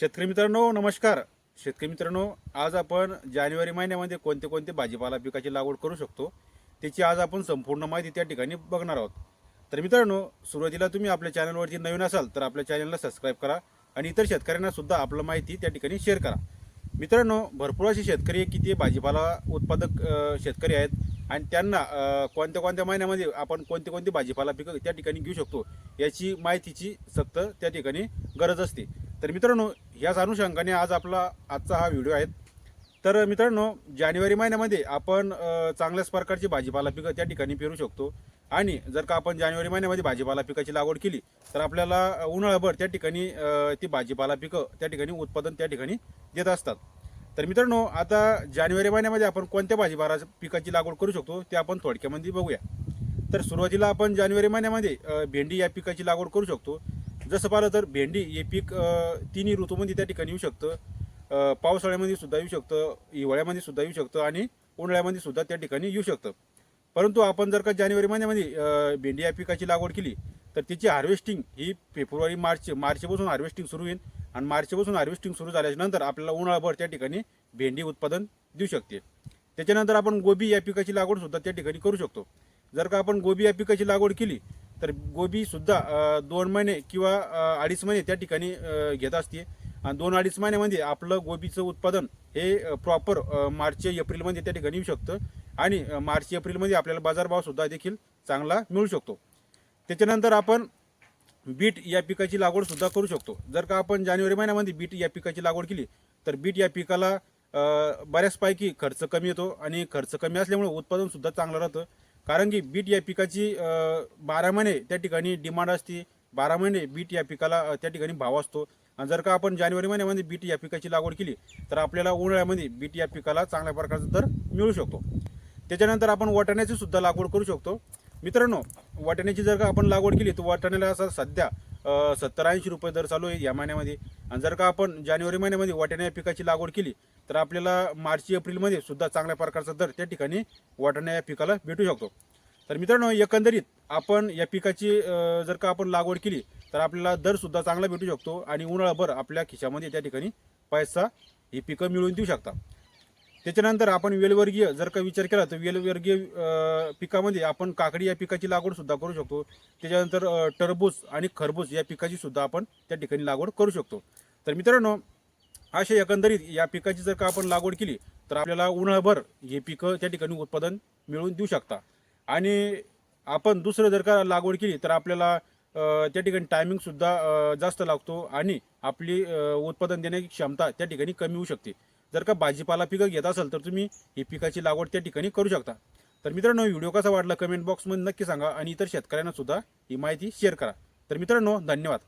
शेतकरी मित्रांनो नमस्कार. शेतकरी मित्रांनो आज आपण जानेवारी महिन्यामध्ये कोणते कोणते भाजीपाला पिकाची लागवड करू शकतो त्याची आज आपण संपूर्ण माहिती त्या ठिकाणी बघणार आहोत. तर मित्रांनो सुरुवातीला तुम्ही आपल्या चॅनलवरती नवीन असाल तर आपल्या चॅनलला सबस्क्राईब करा आणि इतर शेतकऱ्यांना सुद्धा आपलं माहिती त्या ठिकाणी शेअर करा. मित्रांनो भरपूर असे शेतकरी आहे की ते भाजीपाला उत्पादक शेतकरी आहेत आणि त्यांना कोणत्या कोणत्या महिन्यामध्ये आपण कोणते कोणते भाजीपाला पिकं त्या ठिकाणी घेऊ शकतो याची माहितीची सक्त त्या ठिकाणी गरज असते. तर मित्रांनो याच अनुषंगाने आज आपला आजचा हा व्हिडिओ आहे. तर मित्रांनो जानेवारी महिन्यामध्ये आपण चांगल्याच प्रकारची भाजीपाला पिकं त्या ठिकाणी पेरू शकतो. आणि जर का आपण जानेवारी महिन्यामध्ये भाजीपाला पिकाची लागवड केली तर आपल्याला अ, उन्हाळाभर त्या ठिकाणी ती भाजीपाला पिकं त्या ठिकाणी उत्पादन त्या ठिकाणी देत असतात. तर मित्रांनो आता जानेवारी महिन्यामध्ये आपण कोणत्या भाजीपाला पिकाची लागवड करू शकतो ते आपण थोडक्यामध्ये बघूया. तर सुरुवातीला आपण जानेवारी महिन्यामध्ये भेंडी या पिकाची लागवड करू शकतो. जसं पाहिलं तर भेंडी हे पीक तिन्ही ऋतूमध्ये त्या ठिकाणी येऊ शकतं. पावसाळ्यामध्ये सुद्धा येऊ शकतं हिवाळ्यामध्ये सुद्धा येऊ शकतं आणि उन्हाळ्यामध्ये सुद्धा त्या ठिकाणी येऊ शकतं. परंतु आपण जर का जानेवारी महिन्यामध्ये भेंडी या पिकाची लागवड केली तर तिची हार्वेस्टिंग ही फेब्रुवारी मार्च मार्चपासून हार्वेस्टिंग सुरू होईल आणि मार्चपासून हार्वेस्टिंग सुरू झाल्यानंतर आपल्याला उन्हाळाभर त्या ठिकाणी भेंडी उत्पादन देऊ शकते. त्याच्यानंतर आपण गोबी या पिकाची लागवडसुद्धा त्या ठिकाणी करू शकतो. जर का आपण गोबी या पिकाची लागवड केली तर गोबीसुद्धा दोन महिने किंवा अडीच महिने त्या ठिकाणी घेत असते. आणि दोन अडीच महिन्यामध्ये आपलं गोबीचं उत्पादन हे प्रॉपर मार्च एप्रिलमध्ये त्या ठिकाणी येऊ शकतं. आणि मार्च एप्रिलमध्ये आपल्याला बाजारभावसुद्धा देखील चांगला मिळू शकतो. त्याच्यानंतर आपण बीट या पिकाची लागवडसुद्धा करू शकतो. जर का आपण जानेवारी महिन्यामध्ये बीट या पिकाची लागवड केली तर बीट या पिकाला बऱ्याचपैकी खर्च कमी येतो आणि खर्च कमी असल्यामुळे उत्पादनसुद्धा चांगलं राहतं. कारण की बीट या पिकाची बारा महिने त्या ठिकाणी डिमांड असते. बारा महिने बीट या पिकाला त्या ठिकाणी भाव असतो. आणि जर का आपण जानेवारी महिन्यामध्ये बीट या पिकाची लागवड केली तर आपल्याला उन्हाळ्यामध्ये बीट या पिकाला चांगल्या प्रकारचा दर मिळू शकतो. त्याच्यानंतर आपण वाटाण्याची सुद्धा लागवड करू शकतो. मित्रांनो वाटाण्याची जर का आपण लागवड केली तर वाटाण्याला असं सध्या सत्तर ऐंशी रुपये दर चालू आहे या महिन्यामध्ये. आणि जर का आपण जानेवारी महिन्यामध्ये वाटाण्या या पिकाची लागवड केली तर आपल्याला मार्च एप्रिलमध्ये सुद्धा चांगल्या प्रकारचा दर त्या ठिकाणी वाटाणा या पिकाला भेटू शकतो. तर मित्रांनो एकंदरीत आपण या पिकाची जर का आपण लागवड केली तर आपल्याला दरसुद्धा चांगला भेटू शकतो आणि उन्हाळाभर आपल्या खिशामध्ये त्या ठिकाणी पैसा ही पिकं मिळवून देऊ शकता. त्याच्यानंतर आपण वेलवर्गीय जर का विचार केला तर वेलवर्गीय पिकामध्ये आपण काकडी या पिकाची लागवड सुद्धा करू शकतो. त्याच्यानंतर टरबूज आणि खरबूज या पिकाची सुद्धा आपण त्या ठिकाणी लागवड करू शकतो. तर मित्रांनो अशा एकंदरीत या पिकाची जर का आपण लागवड केली तर आपल्याला उन्हाळभर हे पिकं त्या ठिकाणी उत्पादन मिळवून देऊ शकता. आणि आपण दुसरं जर का लागवड केली तर आपल्याला त्या ठिकाणी टायमिंगसुद्धा जास्त लागतो आणि आपली उत्पादन देण्याची क्षमता त्या ठिकाणी कमी होऊ शकते. जर का भाजीपाला पिकं घेत असाल तर तुम्ही ही पिकाची लागवड त्या ठिकाणी करू शकता. तर मित्रांनो व्हिडिओ कसा वाटला कमेंट बॉक्समध्ये नक्की सांगा आणि इतर शेतकऱ्यांनासुद्धा ही माहिती शेअर करा. तर मित्रांनो धन्यवाद.